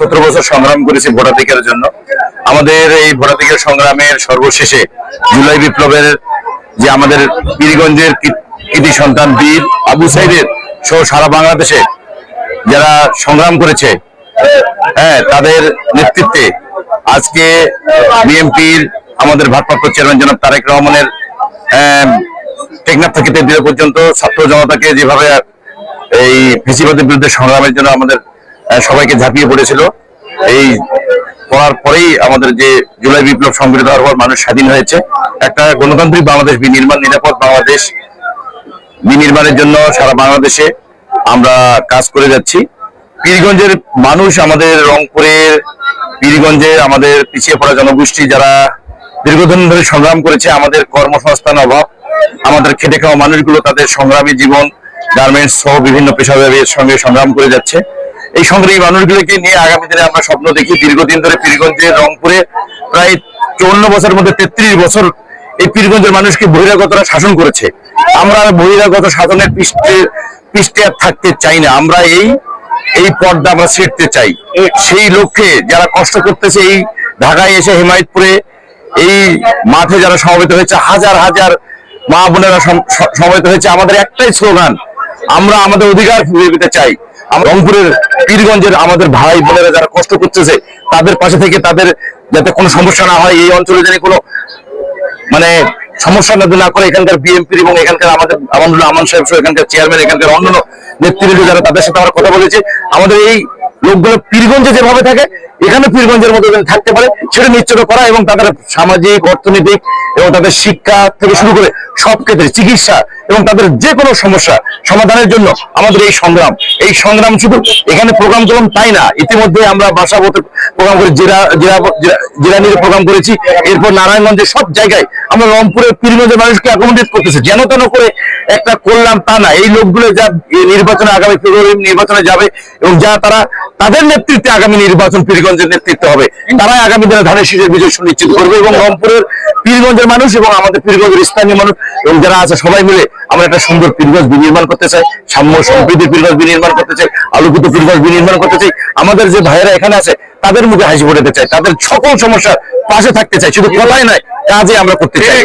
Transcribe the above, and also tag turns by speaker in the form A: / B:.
A: সতেরো বছর সংগ্রাম করেছি ভোটাধিকারের জন্য। আমাদের এই ভোটাধিকার সংগ্রামের সর্বশেষে জুলাই বিপ্লবের যে আমাদের পীরগঞ্জের কৃতি সন্তান বীর আবু সাইদের সহ সারা বাংলাদেশে যারা সংগ্রাম করেছে হ্যাঁ তাদের নেতৃত্বে আজকে বিএনপির আমাদের ভারপ্রাপ্ত চেয়ারম্যান জনাব তারেক রহমানের আহ, টেকনাফ থেকে তেদিয়া পর্যন্ত ছাত্র জনতাকে যেভাবে এই ফেসিবাদের বিরুদ্ধে সংগ্রামের জন্য আমাদের সবাইকে ঝাঁপিয়ে পড়েছিল। এই করার পরেই আমাদের যে জুলাই বিপ্লব সংগঠিত হওয়ার পর মানুষ স্বাধীন হয়েছে। একটা গণতান্ত্রিক বাংলাদেশ বিনির্মাণ, নিরাপদ বাংলাদেশ বিনির্মাণের জন্য সারা বাংলাদেশে আমরা কাজ করে যাচ্ছি। পীরগঞ্জের মানুষ আমাদের রংপুরের পীরগঞ্জে আমাদের পিছিয়ে পড়া জনগোষ্ঠী যারা দীর্ঘদিন ধরে সংগ্রাম করেছে, আমাদের কর্মসংস্থান অভাব, আমাদের খেটে খাওয়া মানুষগুলো তাদের সংগ্রামী জীবন গার্মেন্টস সহ বিভিন্ন পেশাদারের সঙ্গে সংগ্রাম করে যাচ্ছে। এই সংগ্রামী মানুষগুলোকে নিয়ে আগামী দিনে আমরা স্বপ্ন দেখি। দীর্ঘদিন ধরে পীরগঞ্জে, রংপুরে, প্রায় চৌন্ন বছরের মধ্যে তেত্রিশ বছর এই পীরগঞ্জের মানুষকে বহিরাগতরা শাসন করেছে। আমরা বহিরাগত শাসনের পৃষ্ঠে পৃষ্ঠে আর থাকতে চাই না। আমরা এই এই পর্দা আমরা ছিঁড়তে চাই। সেই লক্ষ্যে যারা কষ্ট করতেছে এই ঢাকায় এসে হিমায়তপুরে, এই মাঠে যারা সমবেত হয়েছে, হাজার হাজার মা বোনেরা সম- সমবেত হয়েছে, আমাদের একটাই স্লোগান, আমরা আমাদের অধিকার ফিরিয়ে পেতে চাই। রংপুরের পীরগঞ্জের আমাদের ভাই বোনেরা যারা কষ্ট করতেছে, তাদের পাশে থেকে তাদের যাতে কোনো সমস্যা না হয়, এই অঞ্চলে যেন কোনো মানে সমস্যা না করে এখানকার বিএনপি এবং এখানকার আমাদের আমানুল্লাহ আমান সাহেব সহ এখানকার চেয়ারম্যান এখানকার অন্যান্য নেতৃবৃন্দ যারা তাদের সাথে আমরা কথা বলেছি, আমাদের এই লোকগুলো পীরগঞ্জে যেভাবে থাকে, এখানে পীরগঞ্জের মতো থাকতে পারে, সেটা নিশ্চিত করা এবং তাদের সামাজিক, অর্থনৈতিক এবং তাদের শিক্ষা থেকে শুরু করে সব ক্ষেত্রে চিকিৎসা এবং তাদের যে কোনো সমস্যা সমাধানের জন্য আমাদের এই সংগ্রাম। এই সংগ্রাম শুধু এখানে প্রোগ্রাম করলাম তাই না? ইতিমধ্যে আমরা বাসাবতে প্রোগ্রাম করে জেলা জেলা নিয়ে প্রোগ্রাম করেছি। এরপর নারায়ণগঞ্জের সব জায়গায় আমরা রংপুরের পীরগঞ্জের মানুষকে অ্যাকোমোডেট করতেছি। যেন তেন করে একটা করলাম তা না। এই লোকগুলো যা নির্বাচনে আগামী ফেব্রুয়ারি নির্বাচনে যাবে এবং যা তারা তাদের নেতৃত্বে আগামী নির্বাচন পীরগঞ্জের নেতৃত্ব হবে। তারাই আগামী দিনে ধানের শীষের বিজয় সুনিশ্চিত করবে এবং রংপুরের পীরগঞ্জের মানুষ এবং আমাদের পীরগঞ্জের স্থানীয় মানুষ এবং যারা আছে সবাই মিলে আমরা একটা সুন্দর পীরগঞ্জ বিনির্মাণ করতে চাই। সাম্য সম্প্রীতির পীরগঞ্জ বিনির্মাণ করতে চাই। আলোকিত পীরগঞ্জ বিনির্মাণ করতে চাই। আমাদের যে ভাইয়েরা এখানে আছে তাদের মুখে হাসি ফোটাতে চাই। তাদের সকল সমস্যার পাশে থাকতে চাই। শুধু কথাই নয় কাজে আমরা করতে চাই।